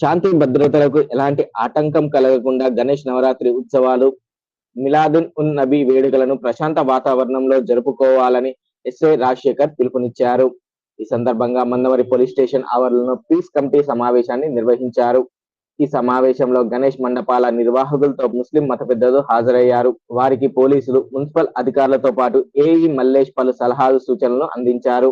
శాంతి భద్రతలకు ఎలాంటి ఆటంకం కలగకుండా గణేష్ నవరాత్రి ఉత్సవాలు మిలాదున్ ఉన్ నబీ వేడుకలను ప్రశాంత వాతావరణంలో జరుపుకోవాలని ఎస్ఐ రాజశేఖర్ పిలుపునిచ్చారు. ఈ సందర్భంగా మందమరి పోలీస్ స్టేషన్ ఆవరణలో పీస్ కమిటీ సమావేశాన్ని నిర్వహించారు. ఈ సమావేశంలో గణేష్ మండపాల నిర్వాహకులతో ముస్లిం మత పెద్దలు హాజరయ్యారు. వారికి పోలీసులు మున్సిపల్ అధికారులతో పాటు ఏఈ మల్లేష్ పలు సలహాలు సూచనలు అందించారు.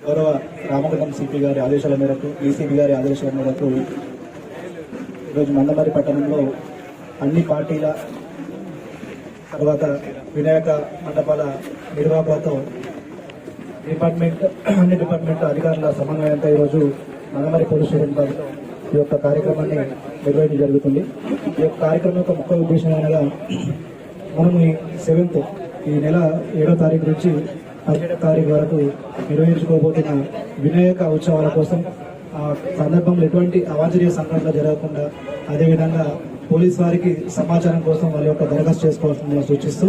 గౌరవ రామగుండం సిపి గారి ఆదేశాల మేరకు ఈసీబీ గారి ఆదేశాల మేరకు ఈరోజు మందమరి పట్టణంలో అన్ని పార్టీల తర్వాత వినాయక మండపాల నిర్వాహకులతో డిపార్ట్మెంట్ అన్ని డిపార్ట్మెంట్ అధికారుల సమన్వయంతో ఈరోజు మందమరి పోలీస్ స్టేషన్ పరిధిలో ఈ యొక్క కార్యక్రమాన్ని నిర్వహించడం జరుగుతుంది. ఈ యొక్క కార్యక్రమం యొక్క ముఖ్య ఉద్దేశం అనగా మనం ఈ సెవెంత్ ఈ నెల ఏడో తారీఖు నుంచి పదిహేడో తారీఖు వరకు నిర్వహించుకోబోతున్న వినాయక ఉత్సవాల కోసం ఆ సందర్భంలో ఎటువంటి అవాంఛనీయ సంఘటనలు జరగకుండా అదేవిధంగా పోలీస్ వారికి సమాచారం కోసం వాళ్ళ యొక్క దరఖాస్తు చేసుకోవాల్సిందని సూచిస్తూ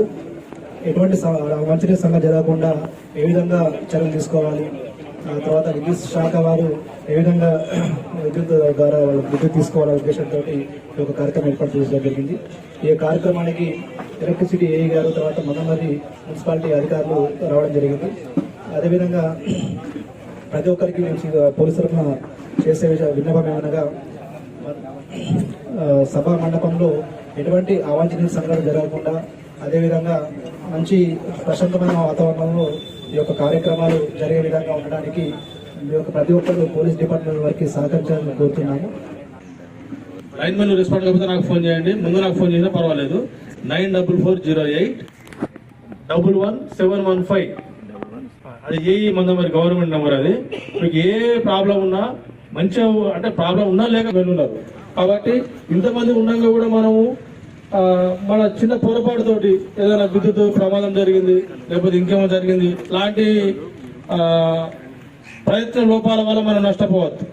ఎటువంటి అవాంఛనీయ సంఘటన జరగకుండా ఏ విధంగా చర్యలు తీసుకోవాలి? ఆ తర్వాత విద్యుత్ శాఖ వారు ఏ విధంగా విద్యుత్ ద్వారా వాళ్ళు విద్యుత్ తీసుకోవాలనే ఉద్దేశంతో ఈ యొక్క కార్యక్రమం ఏర్పాటు చేయడం జరిగింది. ఈ కార్యక్రమానికి ఎలక్ట్రిసిటీ ఏఈ గారు తర్వాత మదమరి మున్సిపాలిటీ అధికారులు రావడం జరిగింది. అదేవిధంగా ప్రతి ఒక్కరికి మేము చి- తరఫున చేసే విన్నపం ఏమనగా సభా మండపంలో ఎటువంటి అవాంఛనీయ సంఘటన జరగకుండా అదేవిధంగా మంచి ప్రశాంతమైన వాతావరణంలో ఈ యొక్క కార్యక్రమాలు జరిగే విధంగా ఉండడానికి మీ యొక్క ప్రతి ఒక్కరు పోలీస్ డిపార్ట్మెంట్ వారికి సహకరించాలని కోరుతున్నాము. లైన్ మెన్ రెస్పాండ్ కాకపోతే నాకు ఫోన్ చేయండి. ముందు నాకు ఫోన్ చేసినా పర్వాలేదు. Nine double four zero eight double one seven one five. అది ఏ మంద మరి? గవర్నమెంట్ నెంబర్ అది. మీకు ఏ ప్రాబ్లం ఉన్నా మంచిగా అంటే ప్రాబ్లం ఉన్నా లేక వెళ్ళున్నారు. కాబట్టి ఇంతమంది ఉండగా కూడా మనము మన చిన్న పొరపాటుతోటి ఏదైనా విద్యుత్ ప్రమాదం జరిగింది లేకపోతే ఇంకేమో జరిగింది లాంటి ప్రయత్న లోపాల వల్ల మనం నష్టపోవద్దు.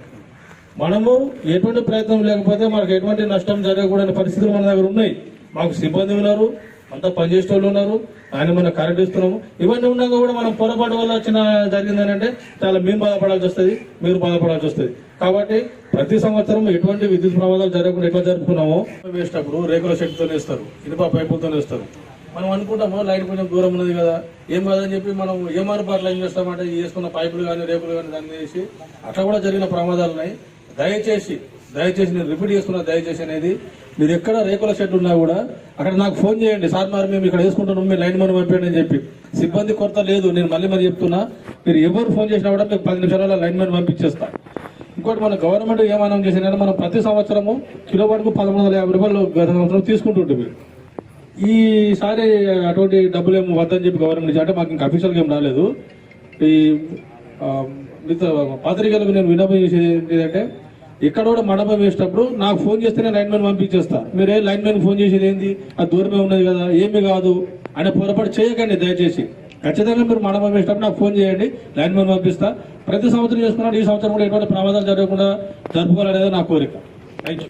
మనము ఎటువంటి ప్రయత్నం లేకపోతే మనకు ఎటువంటి నష్టం జరగకూడని పరిస్థితులు మన దగ్గర ఉన్నాయి. మాకు సిబ్బంది ఉన్నారు అంతా పనిచేసే వాళ్ళు ఉన్నారు ఆయన మనం కరెంట్ ఇస్తున్నాము. ఇవన్నీ ఉన్నాక కూడా మనం పొరపాటు వల్ల చిన్న జరిగిందని అంటే చాలా మేము బాధపడాల్సి వస్తుంది మీరు బాధపడాల్సి వస్తుంది. కాబట్టి ప్రతి సంవత్సరం ఎటువంటి విద్యుత్ ప్రమాదాలు జరగకుండా ఎట్లా జరుపుకున్నామో వేసేటప్పుడు రేకుల షెడ్తో వేస్తారు ఇనుప పైపులతో వేస్తారు. మనం అనుకుంటాము లైట్ కొంచెం దూరం ఉన్నది కదా. ఏం కాదని చెప్పి మనం ఏమారుపాట్లు ఏం చేస్తామంటే చేసుకున్న పైపులు కానీ రేపులు కానీ దాన్ని చేసి అట్లా కూడా జరిగిన ప్రమాదాలు ఉన్నాయి. దయచేసి దయచేసి నేను రిపీట్ చేస్తున్నా దయచేసి అనేది. మీరు ఎక్కడ రేకుల షెడ్ ఉన్నా కూడా అక్కడ నాకు ఫోన్ చేయండి. సార్ మరి మేము ఇక్కడ వేసుకుంటున్నాం మీరు లైన్ మనం పంపండి అని చెప్పి. సిబ్బంది కొరత లేదు నేను మళ్ళీ మరి చెప్తున్నా. మీరు ఎవరు ఫోన్ చేసినా కూడా మీకు పది నిమిషాలలో లైన్ మ్యాన్ పంపించేస్తా. ఇంకోటి మన గవర్నమెంట్ ఏమైనా చేసిందంటే మనం ప్రతి సంవత్సరము వరకు పదమూడు వందల యాభై రూపాయలు గత సంవత్సరం తీసుకుంటుంటే ఈసారి అటువంటి డబ్బులు ఏమో వద్దని చెప్పి గవర్నమెంట్ ఇచ్చి- అంటే మాకు ఇంకా అఫీషియల్గా ఏం రాలేదు. ఈ మిగతా పాత్రికలకు నేను విన్నపం చేసేది ఏంటంటే ఇక్కడ కూడా మండపం వేసేటప్పుడు నాకు ఫోన్ చేస్తేనే లైన్ మ్యాన్ పంపించేస్తా. మీరే లైన్ మ్యాన్ ఫోన్ చేసేది ఏంది? అది దూరమే ఉన్నది కదా ఏమీ కాదు అనే పొరపాటు చేయకండి దయచేసి. ఖచ్చితంగా మీరు మండపం వేసేటప్పుడు నాకు ఫోన్ చేయండి లైన్ మ్యాన్ పంపిస్తా. ప్రతి సంవత్సరం చేసుకున్నాను ఈ సంవత్సరం కూడా ఎటువంటి ప్రమాదాలు జరగకుండా జరుపుకోవాలనేది నా కోరిక. Thank you